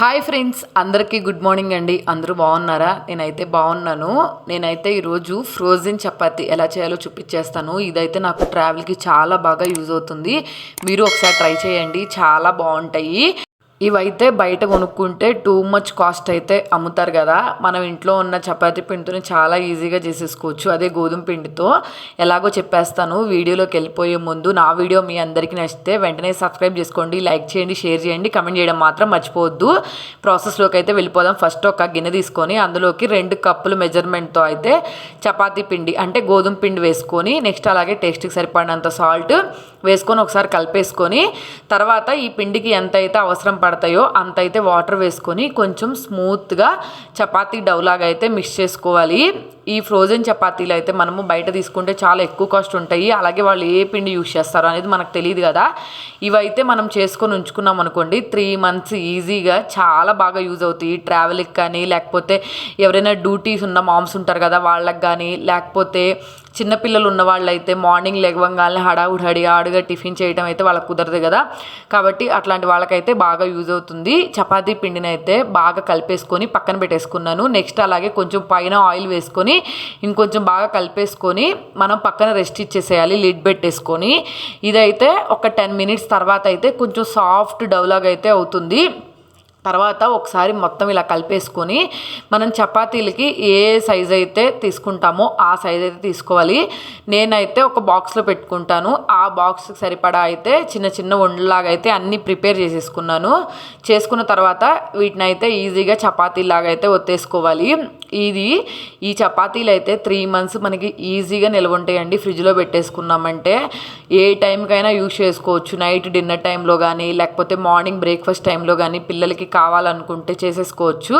Hi friends అందరికీ good morning అండి. అందరూ బాగున్నారా? నేనైతే బాగున్నాను. నేనైతే ఈరోజు ఫ్రోజన్ చపాతి ఎలా చేయాలో చూపించేస్తాను. ఇదైతే నాకు ట్రావెల్కి చాలా బాగా యూజ్ అవుతుంది. మీరు ఒకసారి ట్రై చేయండి. చాలా బాగుంటాయి. ఇవైతే బయట కొనుక్కుంటే టూ మచ్ కాస్ట్ అయితే అమ్ముతారు కదా. మనం ఇంట్లో ఉన్న చపాతీ పిండితోని చాలా ఈజీగా చేసేసుకోవచ్చు. అదే గోధుమ పిండితో ఎలాగో చెప్పేస్తాను. వీడియోలోకి వెళ్ళిపోయే ముందు నా వీడియో మీ అందరికీ నచ్చితే వెంటనే సబ్స్క్రైబ్ చేసుకోండి లైక్ చేయండి షేర్ చేయండి. కమెంట్ చేయడం మాత్రం మర్చిపోవద్దు. ప్రాసెస్లోకి అయితే వెళ్ళిపోదాం. ఫస్ట్ ఒక గిన్నె తీసుకొని అందులోకి రెండు కప్పులు మెజర్మెంట్తో అయితే చపాతీ పిండి అంటే గోధుమ పిండి వేసుకొని నెక్స్ట్ అలాగే టేస్ట్కి సరిపడినంత సాల్ట్ వేసుకొని ఒకసారి కలిపేసుకొని తర్వాత ఈ పిండికి ఎంత అయితే అవసరం పడతాయో అంత అయితే వాటర్ వేసుకొని కొంచెం స్మూత్గా చపాతీ డౌలాగా అయితే మిక్స్ చేసుకోవాలి. ఈ ఫ్రోజన్ చపాతీలు అయితే మనము బయట తీసుకుంటే చాలా ఎక్కువ కాస్ట్ ఉంటాయి. అలాగే వాళ్ళు ఏ పిండి యూస్ చేస్తారు అనేది మనకు తెలియదు కదా. ఇవైతే మనం చేసుకొని ఉంచుకున్నాం అనుకోండి త్రీ మంత్స్ ఈజీగా చాలా బాగా యూజ్ అవుతాయి. ట్రావెల్కి కానీ లేకపోతే ఎవరైనా డ్యూటీస్ ఉన్న మామ్స్ ఉంటారు కదా వాళ్ళకి కానీ లేకపోతే చిన్నపిల్లలు ఉన్న వాళ్ళైతే మార్నింగ్ లెగవంగానే హడావుడి హడి ఆడుగా టిఫిన్ చేయడం అయితే వాళ్ళకి కుదరదు కదా. కాబట్టి అట్లాంటి వాళ్ళకైతే బాగా యూజ్ అవుతుంది. చపాతీ పిండిని అయితే బాగా కలిపేసుకొని పక్కన పెట్టేసుకున్నాను. నెక్స్ట్ అలాగే కొంచెం పైన ఆయిల్ వేసుకొని ఇంకొంచెం బాగా కలిపేసుకొని మనం పక్కన రెస్ట్ ఇచ్చేసేయాలి లిడ్ పెట్టేసుకొని. ఇదైతే ఒక టెన్ మినిట్స్ తర్వాత అయితే కొంచెం సాఫ్ట్ డవ్లాగ్ అయితే అవుతుంది. తర్వాత ఒకసారి మొత్తం ఇలా కలిపేసుకొని మనం చపాతీలకి ఏ సైజ్ అయితే తీసుకుంటామో ఆ సైజ్ అయితే తీసుకోవాలి. నేనైతే ఒక బాక్స్లో పెట్టుకుంటాను. ఆ బాక్స్కి సరిపడా అయితే చిన్న చిన్న వండలాగా అయితే అన్నీ ప్రిపేర్ చేసేసుకున్నాను. చేసుకున్న తర్వాత వీటిని అయితే ఈజీగా చపాతీలాగా అయితే ఒత్తేసుకోవాలి. ఇది ఈ చపాతీలు అయితే త్రీ మంత్స్ మనకి ఈజీగా నిల్వ ఉంటాయండి. ఫ్రిడ్జ్లో పెట్టేసుకున్నామంటే ఏ టైంకైనా యూజ్ చేసుకోవచ్చు. నైట్ డిన్నర్ టైంలో కానీ లేకపోతే మార్నింగ్ బ్రేక్ఫాస్ట్ టైంలో కానీ పిల్లలకి కావాలనుకుంటే చేసేసుకోవచ్చు.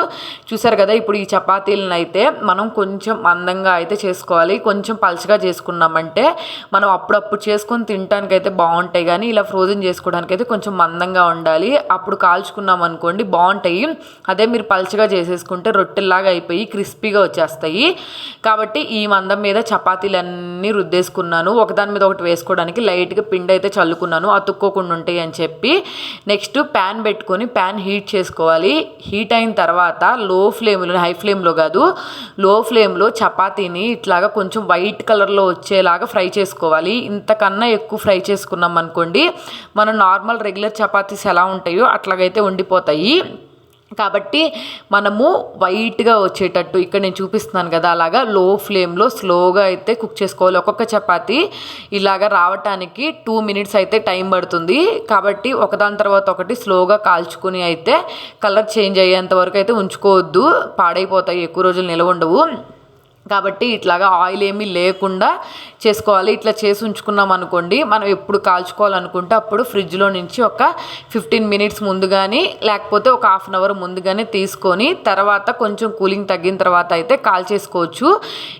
చూసారు కదా ఇప్పుడు ఈ చపాతీలను అయితే మనం కొంచెం మందంగా అయితే చేసుకోవాలి. కొంచెం పలుచగా చేసుకున్నామంటే మనం అప్పుడప్పుడు చేసుకొని తినడానికి అయితే బాగుంటాయి. కానీ ఇలా ఫ్రోజన్ చేసుకోవడానికి అయితే కొంచెం మందంగా ఉండాలి. అప్పుడు కాల్చుకున్నాం అనుకోండి బాగుంటాయి. అదే మీరు పలుచగా చేసేసుకుంటే రొట్టెల్లాగా అయిపోయి క్రిస్పీగా వచ్చేస్తాయి. కాబట్టి ఈ మందం మీద చపాతీలన్నీ రుద్దేసుకున్నాను. ఒకదాని మీద ఒకటి వేసుకోవడానికి లైట్గా పిండి అయితే చల్లుకున్నాను. అతుక్కోకుండా ఉంటాయి అని చెప్పి. నెక్స్ట్ ప్యాన్ పెట్టుకొని ప్యాన్ హీట్ చేసి చేసుకోవాలి. హీట్ అయిన తర్వాత లో ఫ్లేమ్లో హై ఫ్లేమ్లో కాదు లో ఫ్లేమ్లో చపాతీని ఇట్లాగా కొంచెం వైట్ కలర్లో వచ్చేలాగా ఫ్రై చేసుకోవాలి. ఇంతకన్నా ఎక్కువ ఫ్రై చేసుకున్నాం అనుకోండి మనం నార్మల్ రెగ్యులర్ చపాతీస్ ఎలా ఉంటాయో అట్లాగైతే ఉండిపోతాయి. కాబట్టి మనము వైట్గా వచ్చేటట్టు ఇక్కడ నేను చూపిస్తున్నాను కదా అలాగా లో ఫ్లేమ్లో స్లోగా అయితే కుక్ చేసుకోవాలి. ఒక్కొక్క చపాతి ఇలాగ రావటానికి టూ మినిట్స్ అయితే టైం పడుతుంది. కాబట్టి ఒకదాని తర్వాత ఒకటి స్లోగా కాల్చుకుని అయితే కలర్ చేంజ్ అయ్యేంత వరకు అయితే ఉంచుకోవద్దు. పాడైపోతాయి ఎక్కువ రోజులు నిలవ ఉండవు. కాబట్టి ఇట్లాగా ఆయిల్ ఏమీ లేకుండా చేసుకోవాలి. ఇట్లా చేసి ఉంచుకున్నాం అనుకోండి మనం ఎప్పుడు కాల్చుకోవాలనుకుంటే అప్పుడు ఫ్రిడ్జ్లో నుంచి ఒక ఫిఫ్టీన్ మినిట్స్ ముందు కానీ లేకపోతే ఒక హాఫ్ అన్ అవర్ ముందుగానే తీసుకొని తర్వాత కొంచెం కూలింగ్ తగ్గిన తర్వాత అయితే కాల్చేసుకోవచ్చు.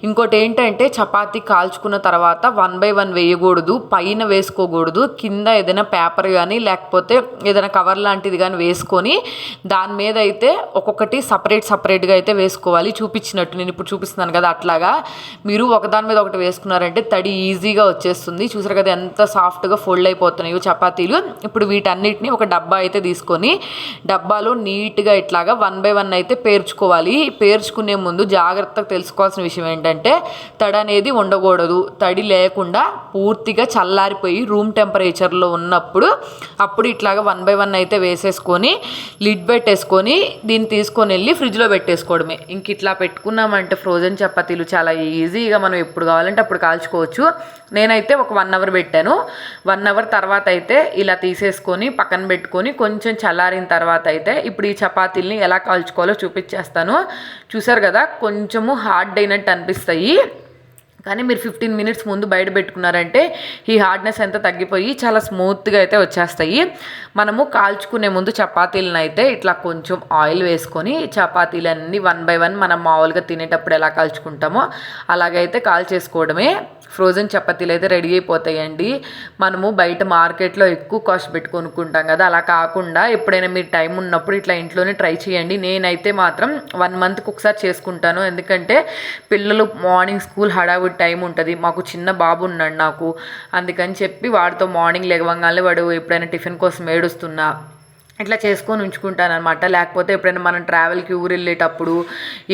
ఇంకోటి ఏంటంటే చపాతీ కాల్చుకున్న తర్వాత వన్ బై వన్ వేయకూడదు పైన వేసుకోకూడదు. కింద ఏదైనా పేపర్ కానీ లేకపోతే ఏదైనా కవర్ లాంటిది కానీ వేసుకొని దాని మీద అయితే ఒక్కొక్కటి సపరేట్ సపరేట్గా అయితే వేసుకోవాలి. చూపించినట్టు నేను ఇప్పుడు చూపిస్తున్నాను కదా అట్లాగా మీరు ఒకదాని మీద ఒకటి వేసుకున్నారంటే తడి ఈజీగా వచ్చేస్తుంది. చూసారు కదా ఎంత సాఫ్ట్గా ఫోల్డ్ అయిపోతున్నాయి చపాతీలు. ఇప్పుడు వీటన్నిటిని ఒక డబ్బా అయితే తీసుకొని డబ్బాలో నీట్గా ఇట్లాగా వన్ బై వన్ అయితే పేర్చుకోవాలి. పేర్చుకునే ముందు జాగ్రత్తగా తెలుసుకోవాల్సిన విషయం ఏంటంటే తడి అనేది ఉండకూడదు. తడి లేకుండా పూర్తిగా చల్లారిపోయి రూమ్ టెంపరేచర్లో ఉన్నప్పుడు అప్పుడు ఇట్లాగా వన్ బై వన్ అయితే వేసేసుకొని లిడ్ పెట్టేసుకొని దీన్ని తీసుకొని వెళ్ళి ఫ్రిడ్జ్లో పెట్టేసుకోవడమే. ఇంక ఇట్లా పెట్టుకున్నామంటే ఫ్రోజన్ చపాతీలు చాలా ఈజీగా మనం ఎప్పుడు కావాలంటే అప్పుడు కాల్చుకోవచ్చు. నేనైతే ఒక వన్ అవర్ పెట్టాను. వన్ అవర్ తర్వాత అయితే ఇలా తీసేసుకొని పక్కన పెట్టుకొని కొంచెం చల్లారిన తర్వాత అయితే ఇప్పుడు ఈ చపాతీల్ని ఎలా కాల్చుకోవాలో చూపించేస్తాను. చూసారు కదా కొంచెము హార్డ్ అయినట్టు అనిపిస్తాయి. కానీ మీరు ఫిఫ్టీన్ మినిట్స్ ముందు బయట పెట్టుకున్నారంటే ఈ హార్డ్నెస్ అంతా తగ్గిపోయి చాలా స్మూత్గా అయితే వచ్చేస్తాయి. మనము కాల్చుకునే ముందు చపాతీలను అయితే ఇట్లా కొంచెం ఆయిల్ వేసుకొని చపాతీలన్నీ వన్ బై వన్ మనం మామూలుగా తినేటప్పుడు ఎలా కాల్చుకుంటామో అలాగైతే కాల్చేసుకోవడమే ఫ్రోజన్ చపాతీలు అయితే రెడీ అయిపోతాయండి. మనము బయట మార్కెట్లో ఎక్కువ కాస్ట్ పెట్టి కొనుక్కుంటాం కదా అలా కాకుండా ఎప్పుడైనా మీరు టైం ఉన్నప్పుడు ఇట్లా ఇంట్లోనే ట్రై చేయండి. నేనైతే మాత్రం వన్ మంత్కి ఒకసారి చేసుకుంటాను. ఎందుకంటే పిల్లలు మార్నింగ్ స్కూల్ హడావుడి టైం ఉంటుంది. మాకు చిన్న బాబు ఉన్నాడు నాకు. అందుకని చెప్పి వాడితో మార్నింగ్ లేవగానే వాడు ఎప్పుడైనా టిఫిన్ కోసం ఏడుస్తున్నా. ఇట్లా చేసుకొని ఉంచుకుంటాను అనమాట లేకపోతే ఎప్పుడైనా మనం ట్రావెల్కి ఊరు వెళ్ళేటప్పుడు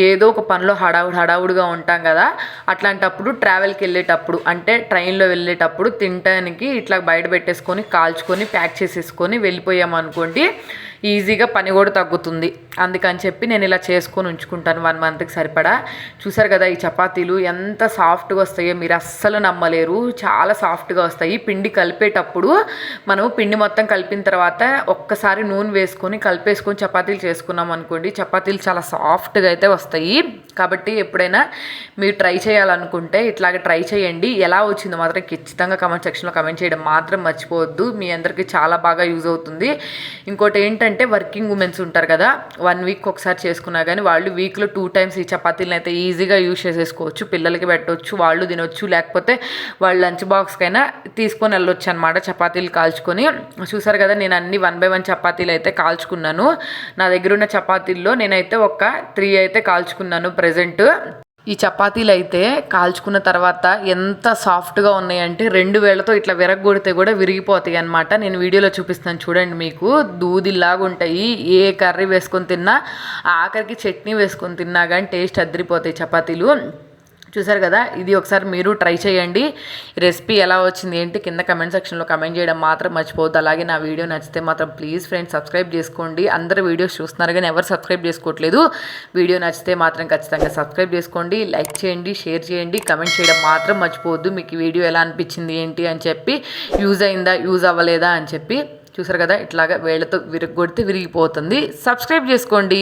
ఏదో ఒక పనిలో హడావుడు హడావుడిగా ఉంటాం కదా అట్లాంటప్పుడు ట్రావెల్కి వెళ్ళేటప్పుడు అంటే ట్రైన్లో వెళ్ళేటప్పుడు తినటానికి ఇట్లా బయట పెట్టేసుకొని కాల్చుకొని ప్యాక్ చేసేసుకొని వెళ్ళిపోయామనుకోండి ఈజీగా పని కూడా తగ్గుతుంది. అందుకని చెప్పి నేను ఇలా చేసుకొని ఉంచుకుంటాను వన్ మంత్కి సరిపడా. చూసారు కదా ఈ చపాతీలు ఎంత సాఫ్ట్గా వస్తాయో మీరు అస్సలు నమ్మలేరు. చాలా సాఫ్ట్గా వస్తాయి. పిండి కలిపేటప్పుడు మనం పిండి మొత్తం కలిపిన తర్వాత ఒక్కసారి నూనె వేసుకొని కలిపేసుకొని చపాతీలు చేసుకున్నాం అనుకోండి చపాతీలు చాలా సాఫ్ట్గా అయితే వస్తాయి. కాబట్టి ఎప్పుడైనా మీరు ట్రై చేయాలనుకుంటే ఇట్లాగే ట్రై చేయండి. ఎలా వచ్చిందో మాత్రం ఖచ్చితంగా కమెంట్ సెక్షన్లో కమెంట్ చేయడం మాత్రం మర్చిపోవద్దు. మీ అందరికీ చాలా బాగా యూజ్ అవుతుంది. ఇంకోటి ఏంటంటే వర్కింగ్ ఉమెన్స్ ఉంటారు కదా వన్ వీక్ ఒకసారి చేసుకున్నా కానీ వాళ్ళు వీక్లో టూ టైమ్స్ ఈ చపాతీలను అయితే ఈజీగా యూజ్ చేసేసుకోవచ్చు. పిల్లలకి పెట్టవచ్చు వాళ్ళు తినొచ్చు లేకపోతే వాళ్ళ లంచ్ బాక్స్కైనా తీసుకొని వెళ్ళొచ్చు అనమాట చపాతీలు కాల్చుకొని. చూసారు కదా నేను అన్ని వన్ బై వన్ చపాతీలు అయితే కాల్చుకున్నాను. నా దగ్గర ఉన్న చపాతీల్లో నేనైతే ఒక త్రీ అయితే కాల్చుకున్నాను ప్రజెంట్. ఈ చపాతీలు అయితే కాల్చుకున్న తర్వాత ఎంత సాఫ్ట్గా ఉన్నాయంటే రెండు వేళ్ళతో ఇట్లా విరగొడితే కూడా విరిగిపోతాయి అనమాట నేను వీడియోలో చూపిస్తాను చూడండి మీకు. దూదిలాగా ఉంటాయి ఏ కర్రీ వేసుకొని తిన్నా ఆఖరికి చట్నీ వేసుకొని తిన్నా కానీ టేస్ట్ అదిరిపోతాయి చపాతీలు. చూసారు కదా ఇది ఒకసారి మీరు ట్రై చేయండి. రెసిపీ ఎలా వచ్చింది ఏంటి కింద కమెంట్ సెక్షన్లో కమెంట్ చేయడం మాత్రం మర్చిపోవద్దు. అలాగే నా వీడియో నచ్చితే మాత్రం ప్లీజ్ ఫ్రెండ్స్ సబ్స్క్రైబ్ చేసుకోండి. అందరు వీడియోస్ చూస్తున్నారు కానీ ఎవరు సబ్స్క్రైబ్ చేసుకోవట్లేదు. వీడియో నచ్చితే మాత్రం ఖచ్చితంగా సబ్స్క్రైబ్ చేసుకోండి. లైక్ చేయండి షేర్ చేయండి కమెంట్ చేయడం మాత్రం మర్చిపోవద్దు. మీకు ఈ వీడియో ఎలా అనిపించింది ఏంటి అని చెప్పి యూజ్ అయిందా యూజ్ అవ్వలేదా అని చెప్పి చూసారు కదా ఇట్లాగా వేళ్ళతో విరగొడితే విరిగిపోతుంది. సబ్స్క్రైబ్ చేసుకోండి.